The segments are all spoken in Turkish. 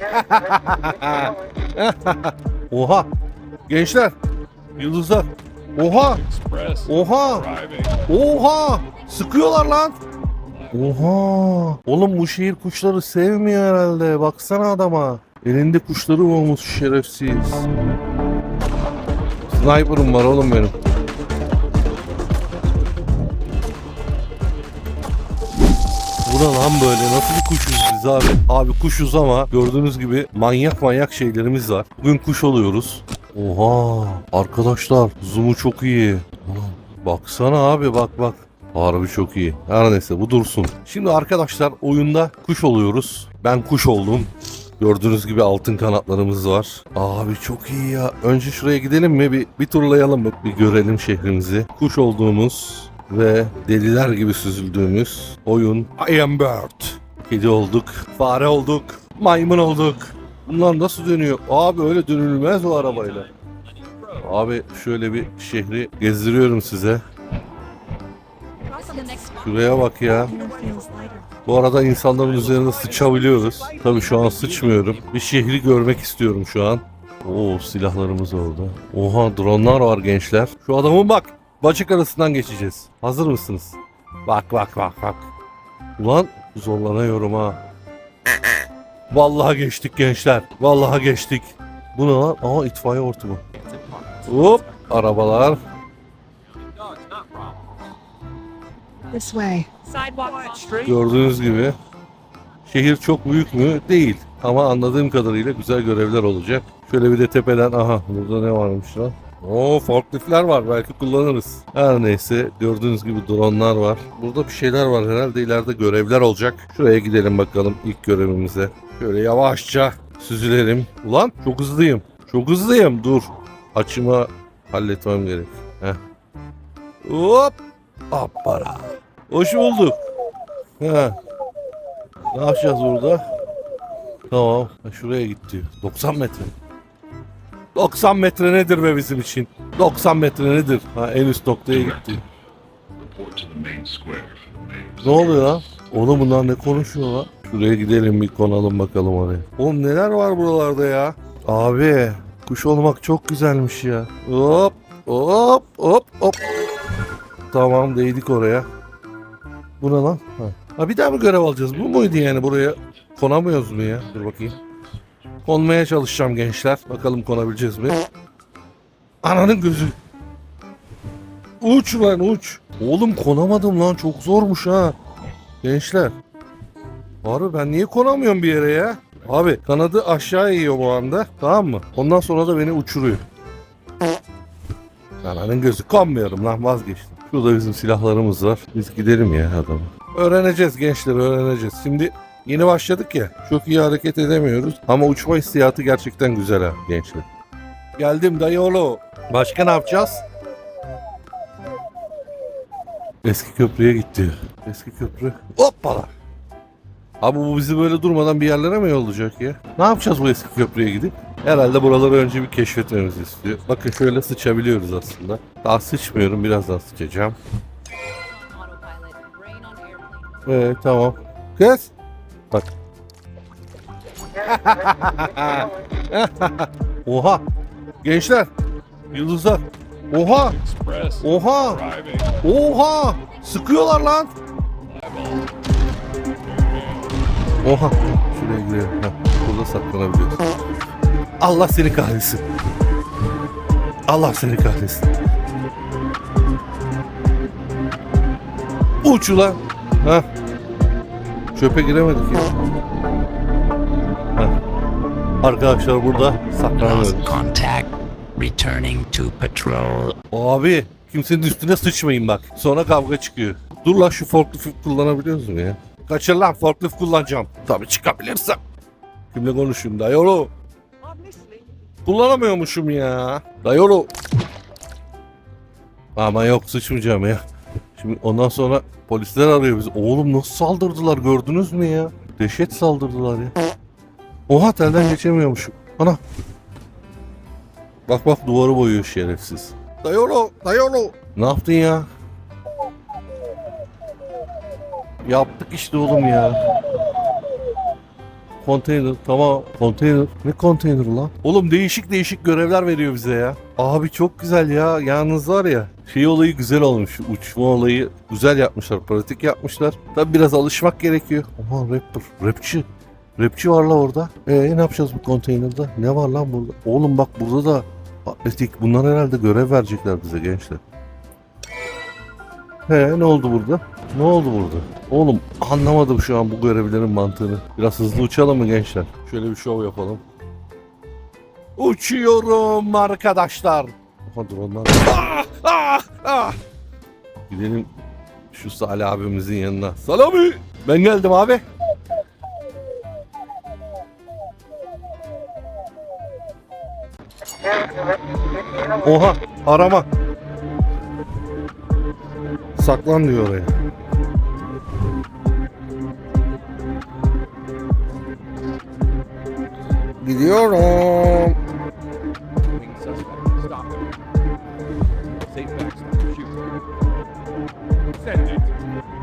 Oha. Gençler. Yıldızlar. Oha. Oha. Oha. Sıkıyorlar lan. Oha. Oğlum bu şehir kuşları sevmiyor herhalde. Baksana adama. Elinde kuşları olmuş şerefsiz. Sniper'ım var oğlum benim. Bu ne lan böyle? Nasıl bir kuşuz biz abi? Abi kuşuz ama gördüğünüz gibi manyak manyak şeylerimiz var. Bugün kuş oluyoruz. Oha! Arkadaşlar zoom'u çok iyi. Baksana abi bak bak. Harbi çok iyi. Her neyse bu dursun. Şimdi arkadaşlar oyunda kuş oluyoruz. Ben kuş oldum. Gördüğünüz gibi altın kanatlarımız var. Abi çok iyi ya. Önce şuraya gidelim mi? Bir, bir turlayalım mı? Bir görelim şehrimizi. Kuş olduğumuz ve deliler gibi süzüldüğümüz oyun I Am Bird. Kedi olduk, fare olduk, maymun olduk. Bunlar nasıl dönüyor? Abi öyle dönülmez o arabayla. Abi şöyle bir şehri gezdiriyorum size. Şuraya bak ya. Bu arada insanların üzerine sıçabiliyoruz. Tabii şu an sıçmıyorum. Bir şehri görmek istiyorum şu an. Oo silahlarımız orada. Oha dronlar var gençler. Şu adamın bak. Bacak arasından geçeceğiz. Hazır mısınız? Bak bak bak bak. Ulan zorlanıyorum ha. Vallahi geçtik gençler. Vallahi geçtik. Bu ne lan? Aa itfaiye hortumu. Hop arabalar. This way. Gördüğünüz gibi şehir çok büyük mü? Değil. Ama anladığım kadarıyla güzel görevler olacak. Şöyle bir de tepeden aha burada ne varmış lan? Oo forkliftler var belki kullanırız. Her neyse gördüğünüz gibi dronlar var. Burada bir şeyler var herhalde ileride görevler olacak. Şuraya gidelim bakalım ilk görevimize. Şöyle yavaşça süzülelim. Ulan çok hızlıyım. Çok hızlıyım dur. Açımı halletmem gerek. Heh. Hop. Hoppala. Hoş bulduk. Ha. Ne yapacağız burada? Tamam. Şuraya git diyor. 90 metre. 90 metre nedir be bizim için? 90 metre nedir? Ha en üst noktaya gitti. Ne oluyor lan? Oğlum bunlar ne konuşuyor lan? Şuraya gidelim bir konalım bakalım oraya. Oğlum neler var buralarda ya? Abi kuş olmak çok güzelmiş ya. Hop hop hop hop. Tamam değdik oraya. Bu ne lan? Ha. ha bir daha mı görev alacağız? Bu muydu yani buraya? Konamıyoruz mu ya? Dur bakayım. Konmaya çalışacağım gençler. Bakalım konabileceğiz mi? Ananın gözü. Uç lan uç. Oğlum konamadım lan çok zormuş ha. Gençler. Abi ben niye konamıyorum bir yere ya? Abi kanadı aşağı eğiyor bu anda. Tamam mı? Ondan sonra da beni uçuruyor. Ananın gözü konmuyorum lan vazgeçtim. Şurada bizim silahlarımız var. Biz gidelim ya adamı. Öğreneceğiz gençler öğreneceğiz. Şimdi yeni başladık ya. Çok iyi hareket edemiyoruz. Ama uçma hissiyatı gerçekten güzel ha gençler. Geldim dayı oğlu. Başka ne yapacağız? Eski köprüye gitti. Eski köprü. Hoppala. Abi bu bizi böyle durmadan bir yerlere mi yollayacak ya? Ne yapacağız bu eski köprüye gidip? Herhalde buraları önce bir keşfetmemizi istiyor. Bakın şöyle sıçabiliyoruz aslında. Daha sıçmıyorum birazdan sıçacağım. Evet tamam. Kız. Bak. Oha. Gençler. Yıldızlar. Oha. Oha. Oha. Sıkıyorlar lan. Oha. Şuraya girelim. Heh, burada saklanabiliyoruz. Allah seni kahretsin. Allah seni kahretsin. Uç ulan. Ha. Çöpe giremedik ya. Heh. Arkadaşlar burada saklanıyoruz. Lost contact. Returning to patrol. Abi kimsenin üstüne sıçmayın bak. Sonra kavga çıkıyor. Dur lan şu forklift kullanabiliyoruz mu ya? Kaçır lan forklift kullanacağım. Tabii çıkabilirsem. Kimle konuşuyorum dayolo? Kullanamıyormuşum ya. Dayolo. Ama yok sıçmayacağım ya. Şimdi ondan sonra polisler arıyor bizi. Oğlum nasıl saldırdılar gördünüz mü ya? Dehşet saldırdılar ya. Oha telden geçemiyormuşum. Ana. Bak bak duvarı boyuyor şerefsiz. Dayolo, dayolo. Ne yaptın ya? Yaptık işte oğlum ya. konteyner tamam konteyner ne konteyner lan? Oğlum değişik değişik görevler veriyor bize ya. Abi çok güzel ya yalnız var ya şey olayı güzel olmuş uçma olayı güzel yapmışlar pratik yapmışlar. Tabi biraz alışmak gerekiyor. Aman rapper rapçi. Rapçi var la orada. Ee ne yapacağız bu konteynerde? Ne var lan burada? Oğlum bak burada da atletik. Bunlar herhalde görev verecekler bize gençler. He ne oldu burada? Ne oldu burada? Oğlum anlamadım şu an bu görevlerin mantığını. Biraz hızlı uçalım mı gençler? Şöyle bir şov yapalım. Uçuyorum arkadaşlar. Aha dronlar. Ah, ah. Gidelim şu Salih abimizin yanına. Salami! Ben geldim abi. Oha arama. Saklan diyor oraya. Gidiyorum.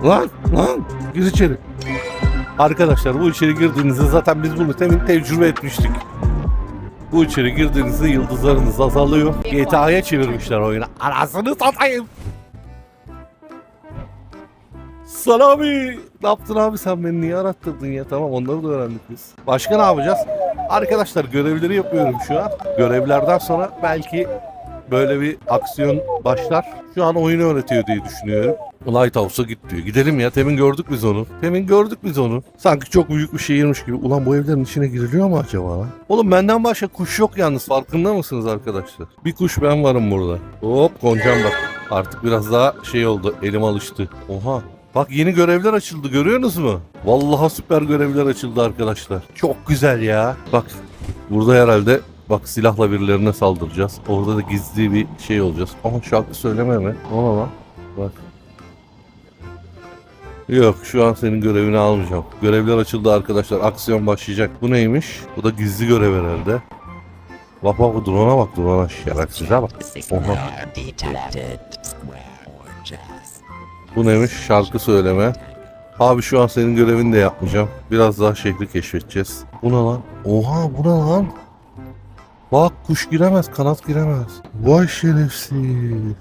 Lan lan gir içeri. Arkadaşlar bu içeri girdiğinizde zaten biz bunu temin tecrübe etmiştik. Bu içeri girdiğinizde yıldızlarınız azalıyor. GTA'ya çevirmişler oyunu. Anasını satayım. Salami. Ne yaptın abi sen beni niye arattırdın ya? Tamam onları da öğrendik biz. Başka ne yapacağız? Arkadaşlar görevleri yapıyorum şu an. Görevlerden sonra belki böyle bir aksiyon başlar. Şu an oyunu öğretiyor diye düşünüyorum. Lighthouse'a git diyor. Gidelim ya. Temin gördük biz onu. Temin gördük biz onu. Sanki çok büyük bir şehirmiş gibi. Ulan bu evlerin içine giriliyor mu acaba? lan? Oğlum benden başka kuş yok yalnız. Farkında mısınız arkadaşlar? Bir kuş ben varım burada. Hop Goncam bak. Artık biraz daha şey oldu. Elim alıştı. Oha. Bak yeni görevler açıldı görüyorsunuz mu? Vallahi süper görevler açıldı arkadaşlar. Çok güzel ya. Bak burada herhalde bak silahla birilerine saldıracağız. Orada da gizli bir şey olacağız. Ama şarkı söyleme mi? Ona lan. Bak. Yok şu an senin görevini almayacağım. Görevler açıldı arkadaşlar. Aksiyon başlayacak. Bu neymiş? Bu da gizli görev herhalde. Bak bak bu drone'a bak drone'a şerefsize bak. Jazz. Bu neymiş? Şarkı söyleme. Abi şu an senin görevini de yapmayacağım. Biraz daha şehri keşfedeceğiz. Bu ne lan? Oha bu ne lan? Bak kuş giremez, kanat giremez. Vay şerefsiz.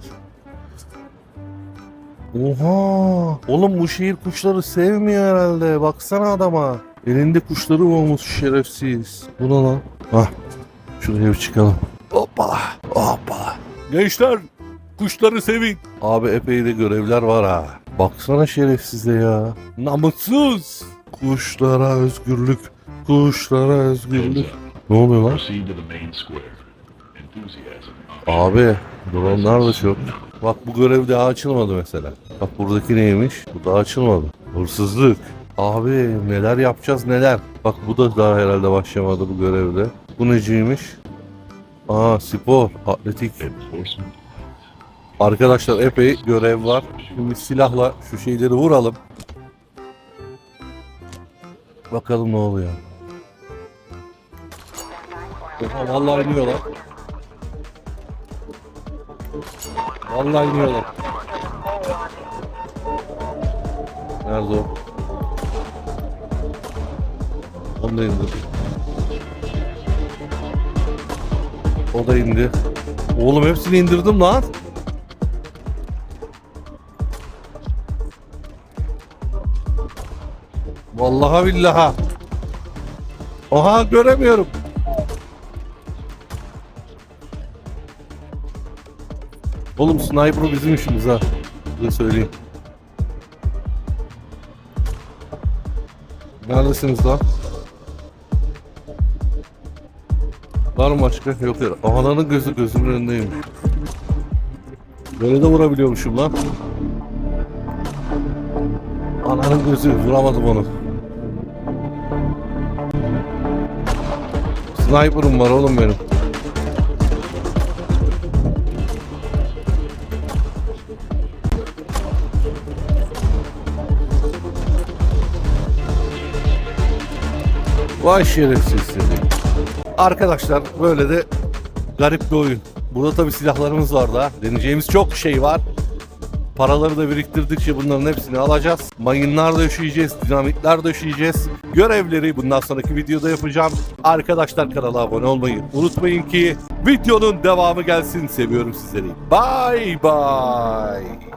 Oha! Oğlum bu şehir kuşları sevmiyor herhalde. Baksana adama. Elinde kuşları olmuş şerefsiz. Bu ne lan? Hah. Şuraya bir çıkalım. Hoppala. Hoppala. Gençler Kuşları sevin. Abi epey de görevler var ha. Baksana şerefsize ya. Namussuz. Kuşlara özgürlük. Kuşlara özgürlük. Ne oluyor lan? Abi dronlar da çok. Bak bu görev daha açılmadı mesela. Bak buradaki neymiş? Bu daha açılmadı. Hırsızlık. Abi neler yapacağız neler. Bak bu da daha herhalde başlamadı bu görevde. Bu neciymiş? Aa spor, atletik. Arkadaşlar epey görev var. Şimdi silahla şu şeyleri vuralım. Bakalım ne oluyor. Oha vallahi iniyorlar. Vallahi iniyorlar. Nerede o? Onu da indirdim. O da indi. Oğlum hepsini indirdim lan. Vallahi billaha. Oha göremiyorum. Oğlum sniper bizim işimiz ha. Size söyleyeyim. Neredesiniz lan? Var mı başka? Yok yok. Ananın gözü gözümün önündeymiş. Böyle de vurabiliyormuşum lan. Ananın gözü vuramadım onu. Sniper'ım var oğlum benim. Vay şerefsiz seni. Arkadaşlar böyle de garip bir oyun. Burada tabi silahlarımız var da. Deneyeceğimiz çok şey var. Paraları da biriktirdikçe bunların hepsini alacağız. Mayınlar döşeyeceğiz, dinamitler döşeyeceğiz. Görevleri bundan sonraki videoda yapacağım. Arkadaşlar kanala abone olmayı unutmayın ki videonun devamı gelsin. Seviyorum sizleri. Bye bye.